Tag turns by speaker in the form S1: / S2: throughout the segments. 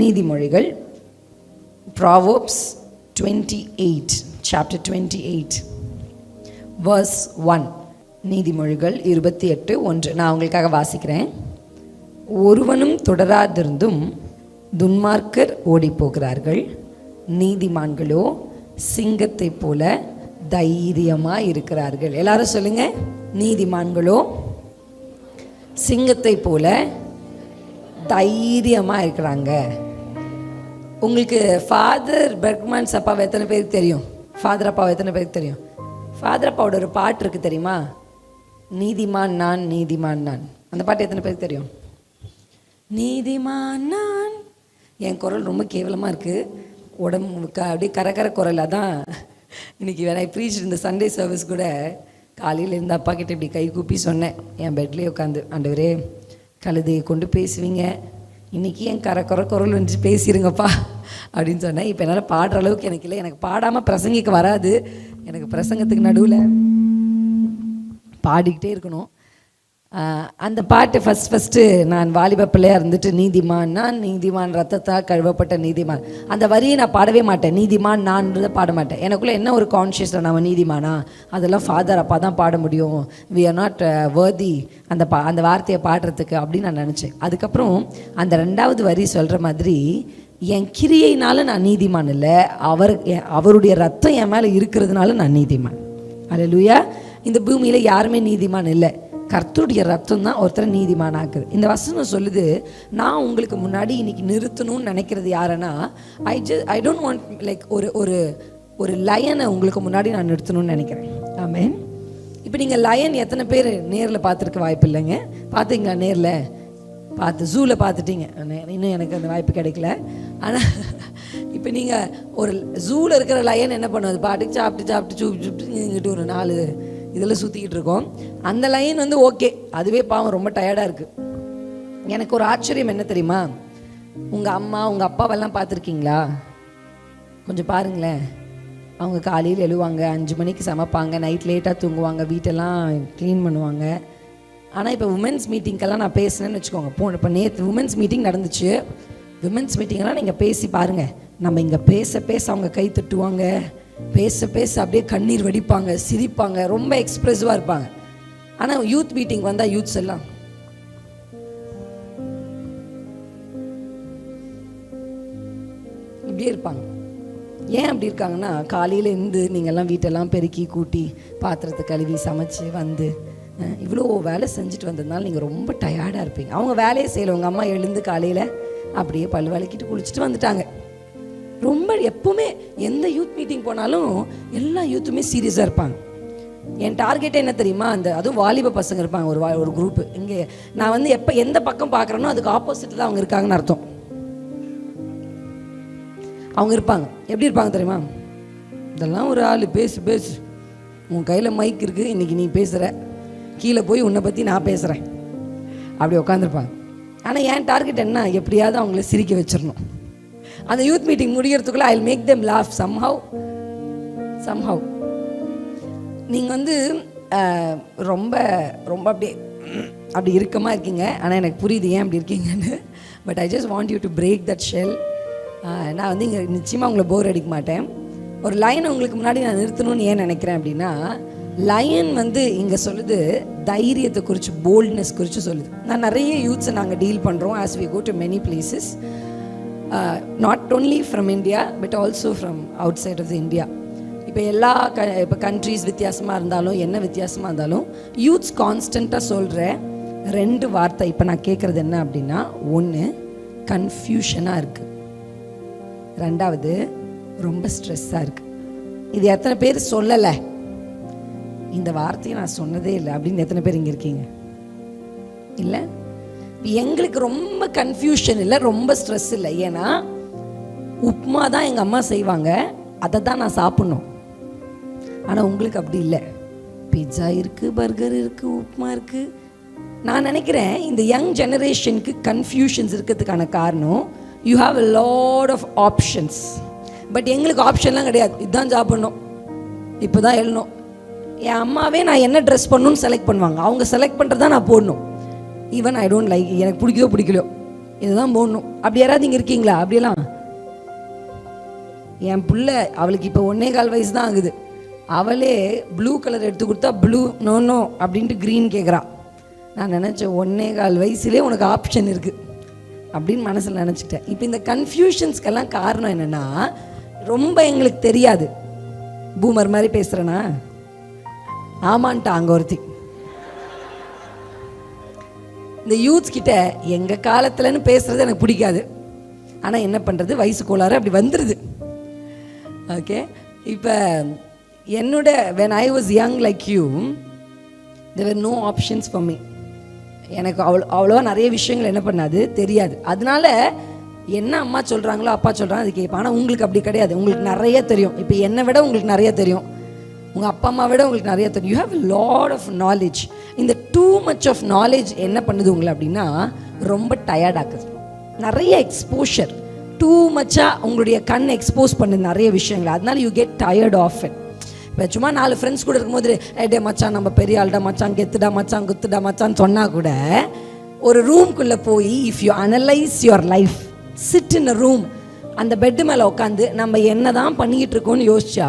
S1: நீதிமொழிகள் Proverbs twenty eight chapter twenty eight verse one நீதிமொழிகள் இருபத்தி எட்டு ஒன்று. நான் உங்களுக்காக வாசிக்கிறேன். ஒருவனும் தொடராதிருந்தும் துன்மார்க்கர் ஓடிப் போகிறார்கள் நீதிமான்களோ சிங்கத்தைப் போல தைரியமாக இருக்கிறார்கள் எல்லாரும் சொல்லுங்க. நீதிமான்களோ சிங்கத்தை போல தைரியமாக இருக்கிறாங்க உங்களுக்கு ஃபாதர் பெர்க்மான்ஸ் அப்பாவை எத்தனை பேருக்கு தெரியும்? ஃபாதர் அப்பாவை எத்தனை பேருக்கு தெரியும்? ஃபாதர் அப்பாவோட ஒரு பாட்டு இருக்குது தெரியுமா? நீதிமான் நான் நீதிமான் நான். அந்த பாட்டு எத்தனை பேருக்கு தெரியும்? நீதிமான் நான். என் குரல் ரொம்ப கேவலமாக இருக்குது உடம்பு க அப்படியே கரகர குரல். அதான் இன்னைக்கு வேணா ப்ரீச் இந்த சண்டே சர்வீஸ் கூட காலையில் இருந்த அப்பா கிட்ட இப்படி கை கூப்பி சொன்னேன். என் பெட்லேயே உட்காந்து ஆண்டவரே கழுதையை கொண்டு பேசுவீங்க. இன்றைக்கி என் கர குற குரல் வந்து பேசிடுங்கப்பா அப்படின்னு சொன்னேன். இப்போ என்னால் பாடுற அளவுக்கு எனக்கு இல்லை. எனக்கு பாடாமல் பிரசங்கிக்க வராது. எனக்கு பிரசங்கத்துக்கு நடுவில் பாடிக்கிட்டே இருக்கணும். அந்த பாட்டு ஃபஸ்ட் ஃபஸ்ட்டு நான் வாலிப பிள்ளையாக இருந்துட்டு நீதிமான் நான் நீதிமான் ரத்தத்தால் கழுவப்பட்ட நீதிமான். அந்த வரியை நான் பாடவே மாட்டேன். நீதிமான் நான்றதை பாட மாட்டேன். எனக்குள்ளே என்ன ஒரு கான்ஷியஸில் நம்ம நீதிமானா? அதெல்லாம் ஃபாதர் அப்பா தான் பாட முடியும். வி ஆர் நாட் வேர்தி அந்த பா அந்த வார்த்தையை பாடுறதுக்கு அப்படின்னு நான் நினச்சேன். அதுக்கப்புறம் அந்த ரெண்டாவது வரி சொல்கிற மாதிரி என் கிரியைனால நான் நீதிமான் இல்லை. அவர் அவருடைய ரத்தம் என் மேலே இருக்கிறதுனால நான் நீதிமான். அல்லேலூயா இந்த பூமியில் யாருமே நீதிமான் இல்லை. கர்த்தருடைய ரத்தம் தான் ஒருத்தரை நீதிமானாக்குது. இந்த வசனம் சொல்லுது நான் உங்களுக்கு முன்னாடி இன்னைக்கு நிறுத்தணும்னு நினைக்கிறது யாருன்னா I just I don't want like ஒரு ஒரு ஒரு லயனை உங்களுக்கு முன்னாடி நான் நிறுத்தணும்னு நினைக்கிறேன். ஆமென் இப்போ நீங்கள் லயன் எத்தனை பேர் நேரில் பார்த்துருக்க வாய்ப்பு இல்லைங்க? பார்த்தீங்களா நேரில்? பார்த்து ஜூவில் பார்த்துட்டீங்க. இன்னும் எனக்கு அந்த வாய்ப்பு கிடைக்கல. ஆனால் இப்போ நீங்கள் ஒரு ஜூவில் இருக்கிற லயன் என்ன பண்ணுவது பாட்டுக்கு சாப்பிட்டு சாப்பிட்டு சூப்பிட்டு இங்கிட்டு ஒரு நாலு இதில் சுற்றிக்கிட்டு இருக்கோம். அந்த லைன் வந்து ஓகே அதுவே பாவம் ரொம்ப டயர்டாக இருக்குது எனக்கு ஒரு ஆச்சரியம் என்ன தெரியுமா? உங்கள் அம்மா உங்கள் அப்பாவெல்லாம் பார்த்துருக்கீங்களா? கொஞ்சம் பாருங்களேன். அவங்க காலையில் எழுவாங்க அஞ்சு மணிக்கு சமைப்பாங்க நைட் லேட்டாக தூங்குவாங்க வீட்டெல்லாம் க்ளீன் பண்ணுவாங்க. ஆனால் இப்போ உமன்ஸ் மீட்டிங்க்கெல்லாம் நான் பேசினேன்னு வச்சுக்கோங்க. போ இப்போ நேற்று உமன்ஸ் மீட்டிங் நடந்துச்சு. விமன்ஸ் மீட்டிங்கெல்லாம் நீங்கள் பேசி பாருங்கள் நம்ம இங்கே பேச பேச அவங்க கை தட்டுவாங்க. பேச பேச அப்படியே கண்ணீர் வடிப்பாங்க சிரிப்பாங்க ரொம்ப எக்ஸ்ப்ரெசிவாக இருப்பாங்க. ஆனால் யூத் மீட்டிங் வந்தால் யூத்ஸ் எல்லாம். இப்படியே இருப்பாங்க. ஏன் அப்படி இருக்காங்கன்னா காலையில் இருந்து நீங்கள்லாம் வீட்டெல்லாம் பெருக்கி கூட்டி பாத்திரத்தை கழுவி சமைச்சு வந்து இவ்வளோ வேலை செஞ்சுட்டு வந்ததுனால நீங்கள் ரொம்ப டயர்டாக இருப்பீங்க. அவங்க வேலையை செய்யல உங்கள் அம்மா எழுந்து காலையில் அப்படியே பல் விளக்கிட்டு குளிச்சுட்டு வந்துட்டாங்க. ரொம்ப எப்பவுமே எந்த யூத் மீட்டிங் போனாலும் எல்லா யூத்துமே சீரியஸாக இருப்பாங்க. என் டார்கெட் என்ன தெரியுமா? அந்த அதுவும் வாலிப பசங்க இருப்பாங்க ஒரு வா- ஒரு குரூப்பு இங்கே நான் வந்து எப்போ எந்த பக்கம் பார்க்குறேனோ அதுக்கு ஆப்போசிட்டில் தான் அவங்க இருக்காங்கன்னு அர்த்தம். அவங்க இருப்பாங்க. எப்படி இருப்பாங்க தெரியுமா? இதெல்லாம் ஒரு ஆள் பேசு பேசு. உன் கையில் மைக் இருக்குது இன்றைக்கி நீ பேசுகிற கீழே போய் உன்னை பற்றி நான் பேசுகிறேன் அப்படி உட்காந்துருப்பாங்க ஆனால் என் டார்கெட் என்ன? எப்படியாவது அவங்கள சிரிக்க வச்சிடணும். அந்த youth meeting முடியறதுக்குள்ள I make them laugh somehow somehow நீங்கள் வந்து ரொம்ப ரொம்ப அப்படியே அப்படி இறுக்கமாக இருக்கீங்க. ஆனால் எனக்கு புரியுது ஏன் அப்படி இருக்கீங்கன்னு. But I just want you to break that shell நான் வந்து இங்கே நிச்சயமாக உங்களை போர் அடிக்க மாட்டேன். ஒரு லைனை உங்களுக்கு முன்னாடி நான் நிறுத்தணும்னு ஏன் நினைக்கிறேன் அப்படின்னா லயன் வந்து இங்கே சொல்லுது தைரியத்தை குறித்து போல்ட்னஸ் குறித்து சொல்லுது. நான் நிறைய யூத்ஸை நாங்கள் டீல் பண்ணுறோம் as we go to many places not only from India but also from outside of the India இப்போ எல்லா க இப்போ கண்ட்ரீஸ் வித்தியாசமாக இருந்தாலும் என்ன வித்தியாசமாக இருந்தாலும் யூத்ஸ் கான்ஸ்டண்ட்டாக சொல்கிற ரெண்டு வார்த்தை இப்போ நான் கேட்குறது என்ன அப்படின்னா ஒன்று கன்ஃபியூஷனாக இருக்குது ரெண்டாவது ரொம்ப ஸ்ட்ரெஸ்ஸாக இருக்குது இது எத்தனை பேர் சொல்லலை? இந்த வார்த்தையை நான் சொன்னதே இல்லை. அப்படின்னு எத்தனை பேர் இங்கே இருக்கீங்க? இல்லை? எங்களுக்கு ரொம்ப கன்ஃபியூஷன் இல்லை ரொம்ப ஸ்ட்ரெஸ் இல்லை. ஏன்னா உப்புமா தான் எங்கள் அம்மா செய்வாங்க. அதை தான் நான் சாப்பிட்ணும். ஆனால் உங்களுக்கு அப்படி இல்லை. பிட்சா இருக்குது பர்கர் இருக்குது உப்புமா இருக்குது நான் நினைக்கிறேன் இந்த யங் ஜெனரேஷனுக்கு கன்ஃபியூஷன்ஸ் இருக்கிறதுக்கான காரணம் you have a lot of options but எங்களுக்கு ஆப்ஷன்லாம் கிடையாது. இதுதான் சாப்பிட்ணும். இப்போ தான் எழுணும் என் அம்மாவே நான் என்ன ட்ரெஸ் பண்ணணும்னு செலக்ட் பண்ணுவாங்க. அவங்க செலக்ட் பண்ணுறது தான் நான் போடணும். ஈவன் ஐ டோன்ட் லைக் எனக்கு பிடிக்குதோ பிடிக்கலையோ இதுதான் போடணும். அப்படி யாராவது இங்கே இருக்கீங்களா? அப்படியெல்லாம்? என் பிள்ளை அவளுக்கு இப்போ ஒன்னே கால் வயசு தான் ஆகுது. அவளே ப்ளூ கலர் எடுத்து கொடுத்தா ப்ளூ நோ நோ அப்படின்ட்டு க்ரீன் கேட்குறா நான் நினச்சேன் ஒன்னே கால் வயசுலேயே உனக்கு ஆப்ஷன் இருக்குது அப்படின்னு மனசில் நினச்சிட்டேன். இப்போ இந்த கன்ஃபியூஷன்ஸ்க்கெல்லாம் காரணம் என்னென்னா ரொம்ப எங்களுக்கு தெரியாது. பூமர் மாதிரி பேசுகிறேனா ஆமான்ட்டா அங்கே ஒருத்தி. இந்த யூத்ஸ் கிட்ட எங்கள் காலத்துலன்னு பேசுறது எனக்கு பிடிக்காது. ஆனால் என்ன பண்ணுறது வயசு கோளாறு அப்படி வந்துடுது ஓகே இப்போ என்னோட when I was young like you there no options for me எனக்கு அவ்வளோ அவ்வளோவா நிறைய விஷயங்கள் என்ன பண்ணாது? தெரியாது. அதனால என்ன அம்மா சொல்கிறாங்களோ அப்பா சொல்கிறாங்க அது கேட்பேன். ஆனால் உங்களுக்கு அப்படி கிடையாது. உங்களுக்கு நிறைய தெரியும். இப்போ என்னை விட உங்களுக்கு நிறைய தெரியும். உங்கள் அப்பா அம்மா விட உங்களுக்கு நிறைய தெரியும். You have lot of knowledge இந்த டூ மச் ஆஃப் நாலேஜ் என்ன பண்ணுது உங்களை அப்படின்னா ரொம்ப டயர்டாக்குது நிறைய எக்ஸ்போஷர் டூ மச்சாக உங்களுடைய கண் எக்ஸ்போஸ் பண்ணுது நிறைய விஷயங்கள். அதனால you get tired of it இப்போ சும்மா நாலு ஃப்ரெண்ட்ஸ் கூட இருக்கும்போது ஏடே மச்சான் நம்ம பெரிய ஆள்டா மச்சான் கெத்துடா மச்சான் குத்துடா மச்சான் சொன்னால் கூட ஒரு ரூம்குள்ளே போய் if you analyse your life sit in a room அந்த பெட்டு மேலே உட்காந்து நம்ம என்ன தான் பண்ணிக்கிட்டு இருக்கோம்னு யோசிச்சா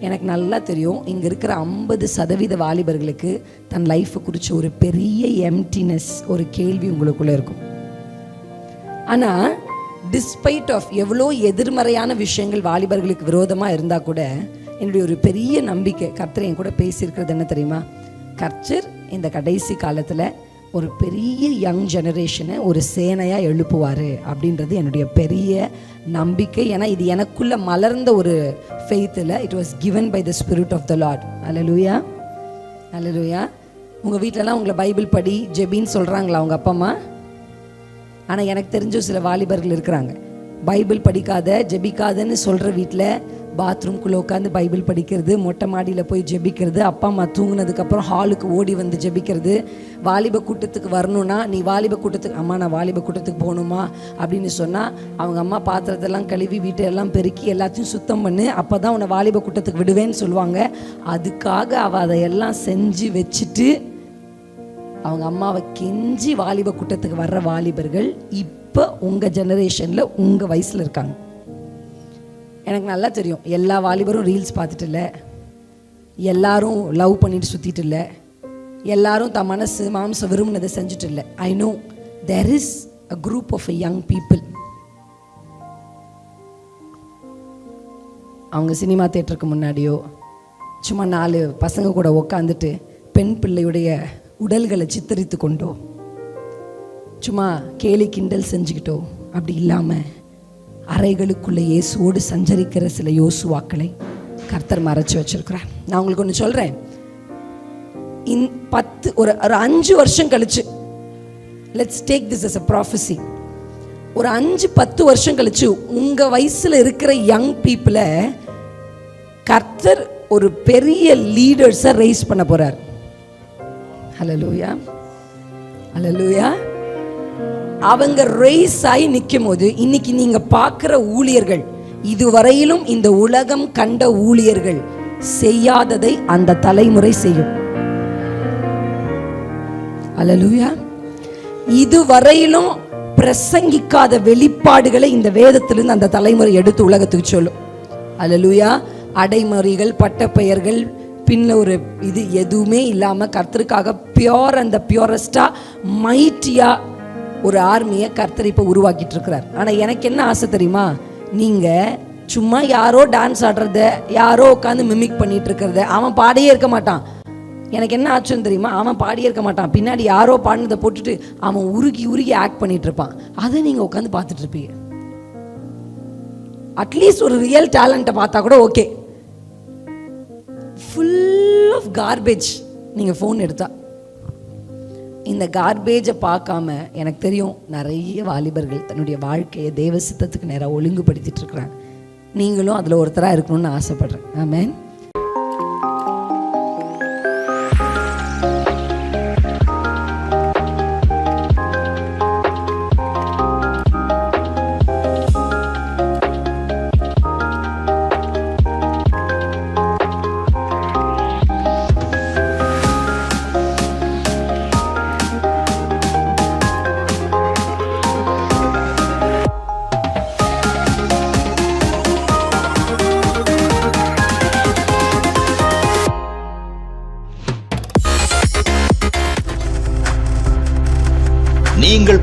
S1: எனக்கு நல்லா தெரியும் இங்கே இருக்கிற ஐம்பது சதவீத வாலிபர்களுக்கு தன் லைஃப்பை குறித்த ஒரு பெரிய எம்டினஸ் ஒரு கேள்வி உங்களுக்குள்ளே இருக்கும். ஆனால் டிஸ்பைட் ஆஃப் எவ்வளோ எதிர்மறையான விஷயங்கள் வாலிபர்களுக்கு விரோதமாக இருந்தால் கூட என்னுடைய ஒரு பெரிய நம்பிக்கை கர்த்தர் என் கூட பேசியிருக்கிறது என்ன தெரியுமா? கர்ச்சர் இந்த கடைசி காலத்தில் ஒரு பெரிய யங் ஜெனரேஷனை ஒரு சேனையாக எழுப்புவார் அப்படின்றது என்னுடைய பெரிய நம்பிக்கை. ஏன்னா இது எனக்குள்ளே மலர்ந்த ஒரு ஃபெய்த்தில் it was given by the spirit of the Lord அலலூயா அலலூயா உங்கள் வீட்டிலலாம் உங்களை பைபிள் படி ஜெபின்னு சொல்கிறாங்களா உங்கள் அப்பா அம்மா? ஆனால் எனக்கு தெரிஞ்ச சில வாலிபர்கள் இருக்கிறாங்க. பைபிள் படிக்காத ஜெபிக்காதன்னு சொல்கிற வீட்டில் பாத்ரூம்குள்ளே உட்காந்து பைபிள் படிக்கிறது மொட்டை மாடியில் போய் ஜெபிக்கிறது அப்பா அம்மா தூங்கினதுக்கப்புறம் ஹாலுக்கு ஓடி வந்து ஜெபிக்கிறது. வாலிப கூட்டத்துக்கு வரணும்னா நீ வாலிப கூட்டத்துக்கு அம்மா நான் வாலிப கூட்டத்துக்கு போகணுமா? அப்படின்னு சொன்னால் அவங்க அம்மா பாத்திரத்தெல்லாம் கழுவி வீட்டையெல்லாம் பெருக்கி எல்லாத்தையும் சுத்தம் பண்ணு அப்போ தான் உன்னை வாலிப கூட்டத்துக்கு விடுவேன்னு சொல்லுவாங்க. அதுக்காக அவள் அதையெல்லாம் செஞ்சு வச்சுட்டு அவங்க அம்மாவை கெஞ்சி வாலிப கூட்டத்துக்கு வர்ற வாலிபர்கள் இப்போ உங்கள் ஜெனரேஷனில் உங்கள் வயசில் இருக்காங்க. எனக்கு நல்லா தெரியும். எல்லா வாலிபரும் ரீல்ஸ் பார்த்துட்டு இல்லை. எல்லாரும் லவ் பண்ணிட்டு சுற்றிட்டு இல்லை. எல்லாரும் தன் மனசு மாம்சம் விரும்பினதை செஞ்சுட்டு இல்லை. I know there is a group of young people அவங்க சினிமா தேட்டருக்கு முன்னாடியோ சும்மா நாலு பசங்க கூட உக்காந்துட்டு பெண் பிள்ளையுடைய உடல்களை சித்தரித்து கொண்டோ சும்மா கேலி கிண்டல் செஞ்சுக்கிட்டோ அப்படி இல்லாமல் அறைகளுக்குள்ளே இயேசுவோடு சஞ்சரிக்கிற சில யோசுவாக்களை கர்த்தர் மறைச்சு வச்சிருக்கிறார். நான் உங்களுக்கு ஒன்று சொல்கிறேன் இன் பத்து ஒரு ஒரு அஞ்சு வருஷம் கழிச்சு let's take this is a prophecy ஒரு அஞ்சு பத்து வருஷம் கழிச்சு உங்கள் வயசில் இருக்கிற யங் பீப்புளை கர்த்தர் ஒரு பெரிய லீடர்ஸை ரைஸ் பண்ண போகிறார் ஹலோ லூயா ஹலோ லூயா அவங்க ரேஸ் ஆகி நிற்கும் போது இன்னைக்கு நீங்க பார்க்குற ஊழியர்கள் இதுவரையிலும் இந்த உலகம் கண்ட ஊழியர்கள் செய்யாததை அந்த தலைமுறை செய்யும். அலலூயா இதுவரையிலும் பிரசங்கிக்காத வெளிப்பாடுகளை இந்த வேதத்திலிருந்து அந்த தலைமுறை எடுத்து உலகத்துக்கு சொல்லும். அலலூயா அடைமறிகள் பட்டப்பெயர்கள் பின்ன ஒரு இது எதுவுமே இல்லாமல் கர்த்தருக்காக பியோர் அந்த பியோரஸ்டாக மைட்டியாக ஒரு ஆர்மியை கர்த்தர் இப்போ உருவாக்கிட்டு இருக்கிறார் ஆனால் எனக்கு என்ன ஆசை தெரியுமா? நீங்கள் சும்மா யாரோ டான்ஸ் ஆடுறத யாரோ உட்காந்து மிமிக் பண்ணிட்டு இருக்கிறத அவன் பாடியே இருக்க மாட்டான். எனக்கு என்ன ஆச்சுன்னு தெரியுமா? அவன் பாடியே இருக்க மாட்டான். பின்னாடி யாரோ பாடினதை போட்டுட்டு அவன் உருகி உருகி ஆக்ட் பண்ணிட்டு இருப்பான் அதை நீங்கள் உட்காந்து பார்த்துட்டு இருப்பீங்க அட்லீஸ்ட் ஒரு ரியல் டேலண்ட்டை பார்த்தா கூட ஓகே ஃபுல் ஆஃப் கார்பேஜ் நீங்கள் ஃபோன் எடுத்தா. இந்த கார்பேஜை பார்க்காம எனக்கு தெரியும் நிறைய வாலிபர்கள் தன்னுடைய வாழ்க்கையை தேவ சித்தத்துக்கு நேராக ஒழுங்குபடுத்திட்டு இருக்கிறாங்க. நீங்களும் அதில் ஒருத்தராக இருக்கணும்னு ஆசைப்பட்றேன். ஆமேன்